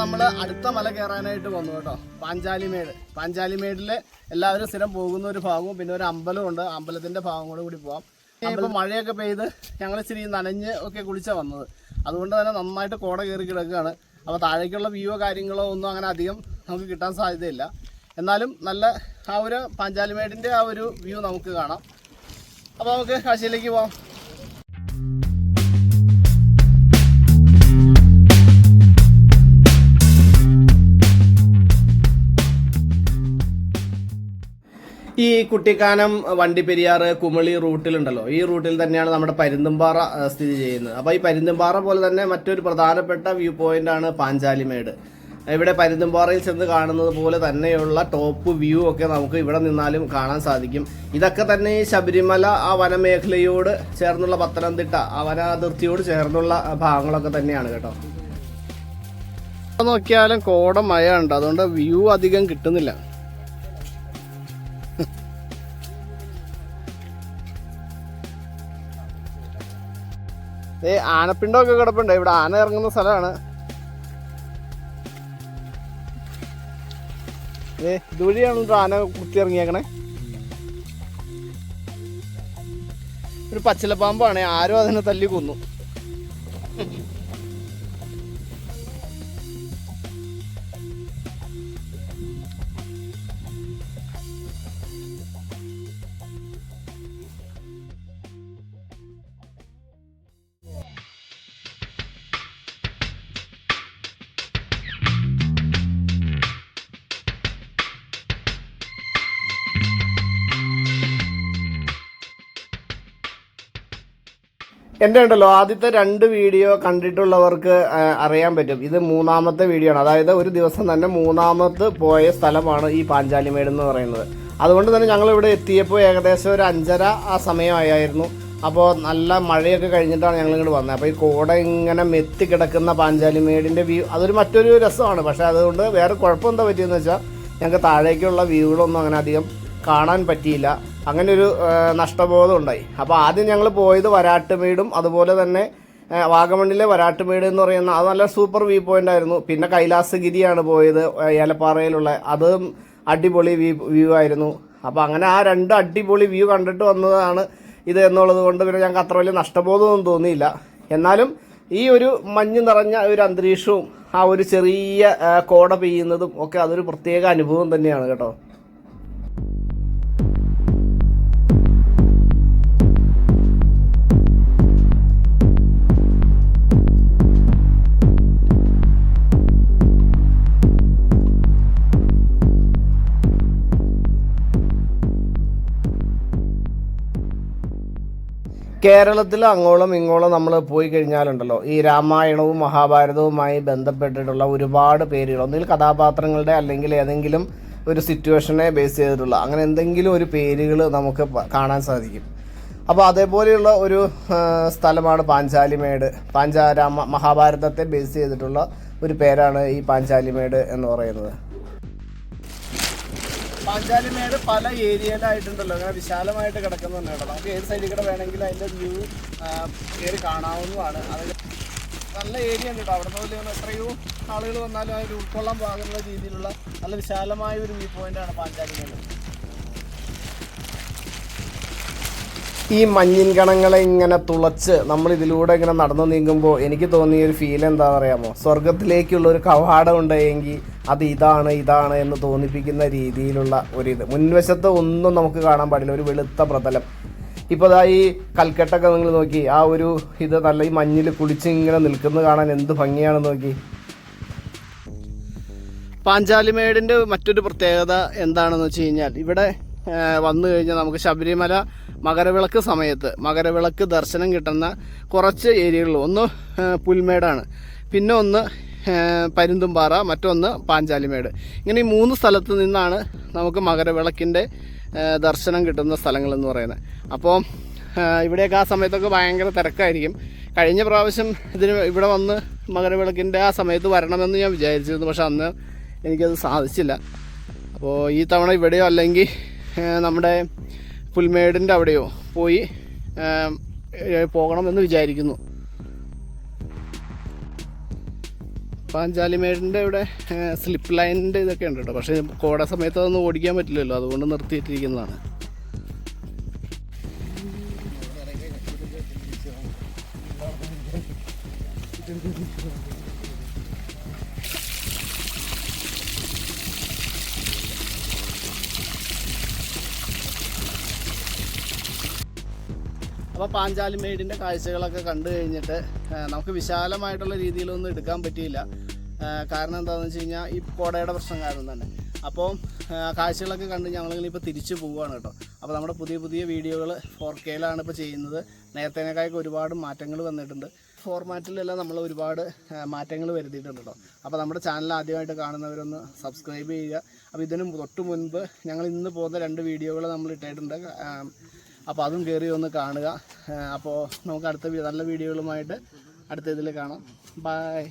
നമ്മൾ അടുത്ത മല കയറാനായിട്ട് വന്നു കേട്ടോ. പാഞ്ചാലിമേട് പാഞ്ചാലിമേടിൽ എല്ലാവരും സ്ഥിരം പോകുന്ന ഒരു ഭാഗവും പിന്നെ ഒരു അമ്പലമുണ്ട് അമ്പലത്തിന്റെ ഭാഗം കൂടെ കൂടി പോവാം. ഇപ്പം മഴയൊക്കെ പെയ്ത് ഞങ്ങൾ ഇച്ചിരി നനഞ്ഞ് ഒക്കെ കുളിച്ചാണ് വന്നത്. അതുകൊണ്ട് തന്നെ നന്നായിട്ട് കോട കയറി കിടക്കുകയാണ്. അപ്പോൾ താഴേക്കുള്ള വ്യൂവോ കാര്യങ്ങളോ ഒന്നും അങ്ങനെ അധികം നമുക്ക് കിട്ടാൻ സാധ്യതയില്ല. എന്നാലും നല്ല ആ ഒരു പാഞ്ചാലിമേടിന്റെ ആ ഒരു വ്യൂ നമുക്ക് കാണാം. അപ്പോൾ നമുക്ക് കാശിയിലേക്ക് പോവാം. ഈ കുട്ടിക്കാനം വണ്ടിപ്പെരിയാറ് കുമളി റൂട്ടിലുണ്ടല്ലോ. ഈ റൂട്ടിൽ തന്നെയാണ് നമ്മുടെ പരുന്തുംപാറ സ്ഥിതി ചെയ്യുന്നത്. അപ്പോൾ ഈ പരുന്തുംപാറ പോലെ തന്നെ മറ്റൊരു പ്രധാനപ്പെട്ട വ്യൂ പോയിന്റ് ആണ് പാഞ്ചാലിമേട് ഇവിടെ പരുന്തുംപാറയിൽ ചെന്ന് കാണുന്നത് പോലെ തന്നെയുള്ള ടോപ്പ് വ്യൂ ഒക്കെ നമുക്ക് ഇവിടെ നിന്നാലും കാണാൻ സാധിക്കും. ഇതൊക്കെ തന്നെ ഈ ശബരിമല ആ വനമേഖലയോട് ചേർന്നുള്ള പത്തനംതിട്ട ആ വനാതിർത്തിയോട് ചേർന്നുള്ള ഭാഗങ്ങളൊക്കെ തന്നെയാണ് കേട്ടോ. നോക്കിയാലും കോട മഴ ഉണ്ട് അതുകൊണ്ട് വ്യൂ അധികം കിട്ടുന്നില്ല. ഏ ആനപ്പിണ്ടമൊക്കെ കിടപ്പുണ്ട്. ഇവിടെ ആന ഇറങ്ങുന്ന സ്ഥലമാണ്. ഏ ഇതുവഴിയാണ് ആന കുത്തി ഇറങ്ങിയേക്കണേ. ഒരു പച്ചിലപ്പാമ്പാണ്. ആരും അതിനെ തല്ലി കൊന്നു. എന്റെ ഉണ്ടല്ലോ ആദ്യത്തെ രണ്ട് വീഡിയോ കണ്ടിട്ടുള്ളവർക്ക് അറിയാൻ പറ്റും. ഇത് മൂന്നാമത്തെ വീഡിയോ ആണ്. അതായത് ഒരു ദിവസം തന്നെ മൂന്നാമത് പോയ സ്ഥലമാണ് ഈ പാഞ്ചാലിമേട് എന്ന് പറയുന്നത്. അതുകൊണ്ട് തന്നെ ഞങ്ങൾ ഇവിടെ എത്തിയപ്പോൾ ഏകദേശം ഒരു അഞ്ചര ആ സമയമായിരുന്നു. അപ്പോൾ നല്ല മഴയൊക്കെ കഴിഞ്ഞിട്ടാണ് ഞങ്ങൾ ഇങ്ങോട്ട് വന്നത്. അപ്പോൾ ഈ കോട ഇങ്ങനെ മെത്തി കിടക്കുന്ന പാഞ്ചാലിമേടിന്റെ വ്യൂ അതൊരു മറ്റൊരു രസമാണ്. പക്ഷേ അതുകൊണ്ട് വേറെ കുഴപ്പം എന്താ പറ്റിയെന്ന് വെച്ചാൽ ഞങ്ങൾക്ക് താഴേക്കുള്ള വ്യൂകളൊന്നും അങ്ങനെ അധികം കാണാൻ പറ്റിയില്ല. അങ്ങനെ ഒരു നഷ്ടബോധം ഉണ്ടായി. അപ്പോൾ ആദ്യം ഞങ്ങൾ പോയത് വരാട്ടുമേടും അതുപോലെ തന്നെ വാഗമണ്ണിലെ വരാട്ടുമേട് എന്ന് പറയുന്ന അത് നല്ല സൂപ്പർ വ്യൂ പോയിന്റ് ആയിരുന്നു. പിന്നെ കൈലാസഗിരിയാണ് പോയത് ഏലപ്പാറയിലുള്ള അതും അടിപൊളി വ്യൂ വ്യൂ ആയിരുന്നു. അപ്പോൾ അങ്ങനെ ആ രണ്ട് അടിപൊളി വ്യൂ കണ്ടിട്ട് വന്നതാണ് ഇത് എന്നുള്ളത് കൊണ്ട് പിന്നെ ഞങ്ങൾക്ക് അത്ര വലിയ നഷ്ടബോധമൊന്നും തോന്നിയില്ല. എന്നാലും ഈ ഒരു മഞ്ഞ് നിറഞ്ഞ ഒരു അന്തരീക്ഷവും ആ ഒരു ചെറിയ കോട പെയ്യുന്നതും ഒക്കെ അതൊരു പ്രത്യേക അനുഭവം തന്നെയാണ് കേട്ടോ. കേരളത്തിൽ അങ്ങോളം ഇങ്ങോളം നമ്മൾ പോയി കഴിഞ്ഞാലുണ്ടല്ലോ. ഈ രാമായണവും മഹാഭാരതവുമായി ബന്ധപ്പെട്ടിട്ടുള്ള ഒരുപാട് പേരുകൾ. ഒന്നിൽ കഥാപാത്രങ്ങളുടെ അല്ലെങ്കിൽ ഏതെങ്കിലും ഒരു സിറ്റുവേഷനെ ബേസ് ചെയ്തിട്ടുള്ള അങ്ങനെ എന്തെങ്കിലും ഒരു പേരുകൾ നമുക്ക് കാണാൻ സാധിക്കും. അപ്പോൾ അതേപോലെയുള്ള ഒരു സ്ഥലമാണ് പാഞ്ചാലിമേട്. പാഞ്ചാ രാമ മഹാഭാരതത്തെ ബേസ് ചെയ്തിട്ടുള്ള ഒരു പേരാണ് ഈ പാഞ്ചാലിമേട് എന്ന് പറയുന്നത്. പാഞ്ചാലിമേട് പല ഏരിയയിലായിട്ടുണ്ടല്ലോ. അങ്ങനെ വിശാലമായിട്ട് കിടക്കുന്നുണ്ട് കേട്ടോ. നമുക്ക് ഏത് സൈഡിൽ കൂടെ വേണമെങ്കിലും അതിന്റെ വ്യൂ കയറി കാണാവുന്നതാണ്. അത് നല്ല ഏരിയ ഉണ്ട് കേട്ടോ. അവിടെ നിന്ന് എത്രയോ ആളുകൾ വന്നാലും അതിൽ ഉൾക്കൊള്ളാൻ പാകുന്ന രീതിയിലുള്ള നല്ല വിശാലമായ ഒരു വ്യൂ പോയിന്റാണ് പാഞ്ചാലിമേട്. ഈ മഞ്ഞിൻ കണങ്ങളെ ഇങ്ങനെ തുളച്ച് നമ്മൾ ഇതിലൂടെ ഇങ്ങനെ നടന്നു നീങ്ങുമ്പോൾ എനിക്ക് തോന്നിയ ഒരു ഫീൽ എന്താ പറയാമോ സ്വർഗത്തിലേക്കുള്ള ഒരു കവാടം ഉണ്ടെങ്കിൽ അത് ഇതാണ് ഇതാണ് എന്ന് തോന്നിപ്പിക്കുന്ന രീതിയിലുള്ള ഒരിത്. മുൻവശത്ത് ഒന്നും നമുക്ക് കാണാൻ പാടില്ല. ഒരു വെളുത്ത പ്രതലം. ഇപ്പോൾ ദാ ഈ കൽക്കെട്ടൊക്കെ നിങ്ങൾ നോക്കി. ആ ഒരു ഇത് നല്ല ഈ മഞ്ഞിൽ കുളിച്ച് ഇങ്ങനെ നിൽക്കുന്നത് കാണാൻ എന്ത് ഭംഗിയാണെന്ന് നോക്കി. പാഞ്ചാലിമേടിന്റെ മറ്റൊരു പ്രത്യേകത എന്താണെന്ന് വെച്ച് കഴിഞ്ഞാൽ ഇവിടെ വന്നു കഴിഞ്ഞാൽ നമുക്ക് ശബരിമല മകരവിളക്ക് സമയത്ത് മകരവിളക്ക് ദർശനം കിട്ടുന്ന കുറച്ച് ഏരിയകളിൽ ഒന്ന് പുൽമേടാണ്. പിന്നെ ഒന്ന് പരുന്തുംപാറ മറ്റൊന്ന് പാഞ്ചാലിമേട്. ഇങ്ങനെ ഈ മൂന്ന് സ്ഥലത്ത് നിന്നാണ് നമുക്ക് മകരവിളക്കിന്റെ ദർശനം കിട്ടുന്ന സ്ഥലങ്ങളെന്ന് പറയുന്നത്. അപ്പോൾ ഇവിടെയൊക്കെ ആ സമയത്തൊക്കെ ഭയങ്കര തിരക്കായിരിക്കും. കഴിഞ്ഞ പ്രാവശ്യം ഇതിന് ഇവിടെ വന്ന് മകരവിളക്കിന്റെ ആ സമയത്ത് വരണമെന്ന് ഞാൻ വിചാരിച്ചിരുന്നു പക്ഷെ അന്ന് എനിക്കത് സാധിച്ചില്ല. അപ്പോൾ ഈ തവണ ഇവിടെയോ അല്ലെങ്കിൽ നമ്മുടെ പുൽമേടിന്റെ അവിടെയോ പോയി പോകണമെന്ന് വിചാരിക്കുന്നു. പാഞ്ചാലിമേടിന്റെ ഇവിടെ സ്ലിപ്പ് ലൈനിന്റെ ഇതൊക്കെ ഉണ്ട് കേട്ടോ പക്ഷേ കോട സമയത്ത് അതൊന്നും ഓടിക്കാൻ പറ്റില്ലല്ലോ. അതുകൊണ്ട് നിർത്തിയിട്ടിരിക്കുന്നതാണ്. അപ്പോൾ പാഞ്ചാലിമേടിന്റെ കാഴ്ചകളൊക്കെ കണ്ടു കഴിഞ്ഞിട്ട് നമുക്ക് വിശാലമായിട്ടുള്ള രീതിയിലൊന്നും എടുക്കാൻ പറ്റിയില്ല. കാരണം എന്താണെന്ന് വെച്ച് കഴിഞ്ഞാൽ ഈ കോടയുടെ പ്രശ്നം കാരണം തന്നെ. അപ്പോൾ കാഴ്ചകളൊക്കെ കണ്ട് ഞങ്ങളിങ്ങനെ ഇപ്പോൾ തിരിച്ചു പോവുകയാണ് കേട്ടോ. അപ്പോൾ നമ്മുടെ പുതിയ പുതിയ വീഡിയോകൾ ഫോർ കെയിലാണ് ഇപ്പോൾ ചെയ്യുന്നത്. നേരത്തേനേക്കായൊക്കെ ഒരുപാട് മാറ്റങ്ങൾ വന്നിട്ടുണ്ട്. ഫോർമാറ്റിലെല്ലാം നമ്മൾ ഒരുപാട് മാറ്റങ്ങൾ വരുത്തിയിട്ടുണ്ട് കേട്ടോ. അപ്പോൾ നമ്മുടെ ചാനൽ ആദ്യമായിട്ട് കാണുന്നവരൊന്ന് സബ്സ്ക്രൈബ് ചെയ്യുക. അപ്പോൾ ഇതിനും തൊട്ട് മുൻപ് ഞങ്ങൾ ഇന്ന് പോകുന്ന രണ്ട് വീഡിയോകൾ നമ്മൾ ഇട്ടിട്ടുണ്ട്. അപ്പോൾ അതും കയറി ഒന്ന് കാണുക. അപ്പോൾ നമുക്ക് അടുത്ത നല്ല വീഡിയോകളുമായിട്ട് അടുത്ത ഇതിൽ കാണാം. ബൈ